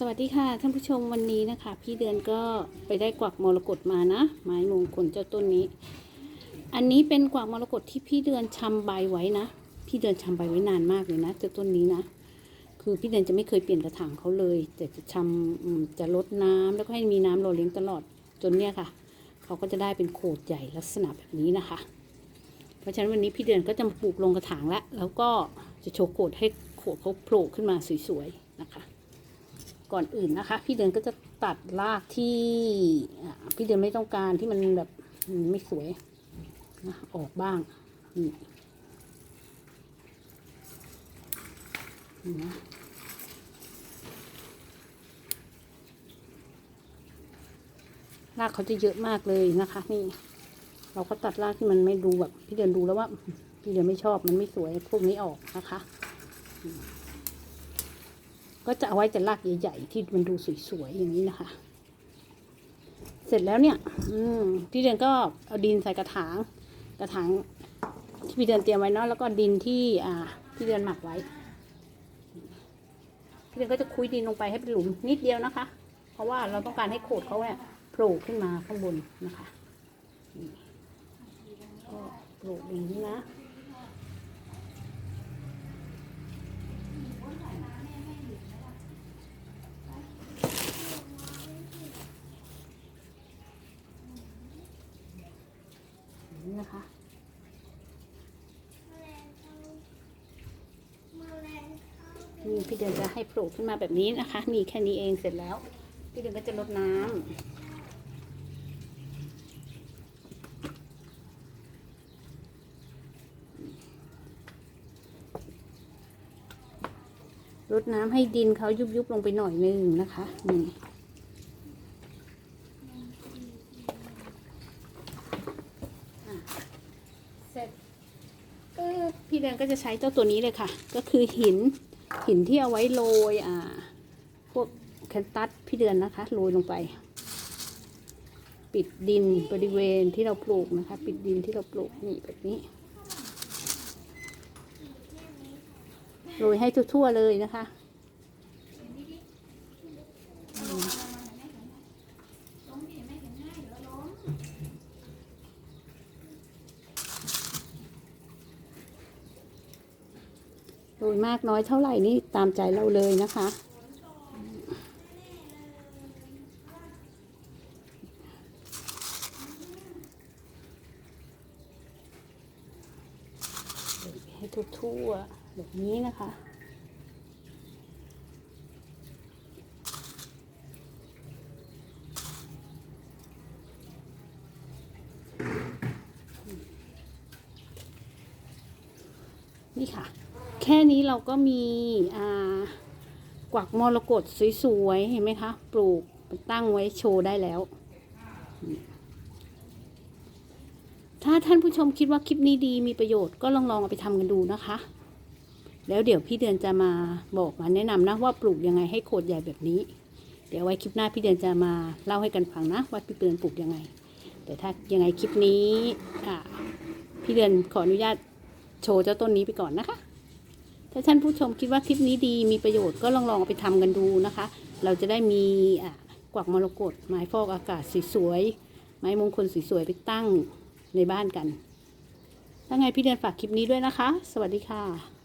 สวัสดีค่ะท่านผู้ชมวันนี้นะคะ พี่เดือนก็ไปได้กวักมรกตมานะ ไม้มงคลเจ้าต้นนี้ อันนี้เป็นกวักมรกตที่พี่เดือนชำใบไว้นะ พี่เดือนชำใบไว้นานมากเลยนะเจ้าต้นนี้นะ คือพี่เดือนจะไม่เคยเปลี่ยนกระถางเขาเลย แต่จะชำอืมจะลดน้ำแล้วก็ให้มีน้ำหล่อเลี้ยงตลอดจนเนี่ยค่ะเขาก็จะได้เป็นโขดใหญ่ลักษณะแบบนี้นะคะ เพราะฉะนั้นวันนี้พี่เดือนก็จะปลูกลงกระถางแล้วแล้วก็จะโชว์โขดให้โขดเขาโผล่ขึ้นมาสวยๆนะคะ ก่อนอื่นนะคะ พี่เดือนก็จะตัดรากที่พี่เดือนไม่ต้องการที่มันแบบไม่สวยนะออกบ้างนี่นี่นะรากเขาจะเยอะมากเลยนะคะ นี่ เราก็ตัดรากที่มันไม่ดูแบบ พี่เดือนดูแล้วว่า พี่เดือนไม่ชอบมันไม่สวยพวกนี้ออกนะคะ ก็จะเอาไว้แต่รากใหญ่ ๆ ที่มันดูสวยๆอย่างนี้นะคะ เสร็จแล้วเนี่ย อืมพี่เดือนก็เอาดินใส่กระถาง กระถางที่พี่เดือนเตรียมไว้เนาะแล้วก็ดินที่ อ่าพี่เดือนหมักไว้พี่เดือนก็จะคุยดินลงไปให้เป็นหลุมนิดเดียวนะคะ เพราะว่าเราต้องการให้โขดเขาเนี่ยโผล่ขึ้นมาข้างบนนะคะก็ปลูกอย่างนี้นะ อย่าง นี้นะคะนี่พี่เดือนจะให้โผล่ขึ้นมาแบบนี้นะคะมีแค่นี้เองเสร็จแล้ว พี่เดือนก็จะลดน้ำลดน้ำให้ดินเขายุบๆลงไปหน่อยนึงนะคะนี่อะ เสร็จก็พี่เดือนก็จะใช้เจ้าตัวนี้เลยค่ะ ก็คือหินหินที่เอาไว้โรยอ่า พวกแคนตัสพี่เดือนนะคะโรยลงไป ปิดดินบริเวณที่เราปลูกนะคะ ปิดดินที่เราปลูกนี่แบบนี้โรยให้ทั่วๆเลยนะคะอืมโร ยมากน้อยเท่าไหร่นี่ตามใจเราเลยนะคะ ให้ทั่วๆแบบนี้นะคะนี่ค่ะ แค่นี้เราก็มีกวักมรกตสวยๆ เห็นไหมคะ ปลูกตั้งไว้โชว์ได้แล้ว ถ้าท่านผู้ชมคิดว่าคลิปนี้ดีมีประโยชน์ก็ลองลองเอาไปทำกันดูนะคะ แล้วเดี๋ยวพี่เดือนจะมาบอกมาแนะนำนะว่าปลูกยังไงให้โคตรใหญ่แบบนี้ เดี๋ยวไว้คลิปหน้าพี่เดือนจะมาเล่าให้กันฟังนะว่าพี่เดือนปลูกยังไง แต่ถ้ายังไงคลิปนี้พี่เดือนขออนุญาตโชว์เจ้าต้นนี้ไปก่อนนะคะ ถ้าท่านผู้ชมคิดว่าคลิปนี้ดีมีประโยชน์ก็ลองลองเอาไปทำกันดูนะคะ เราจะได้มีกวักมรกตไม้ฟอกอากาศสวยๆไม้มงคลสวยๆไปตั้งในบ้านกันถ้าไงพี่เดือนฝากคลิปนี้ด้วยนะคะ สวัสดีค่ะ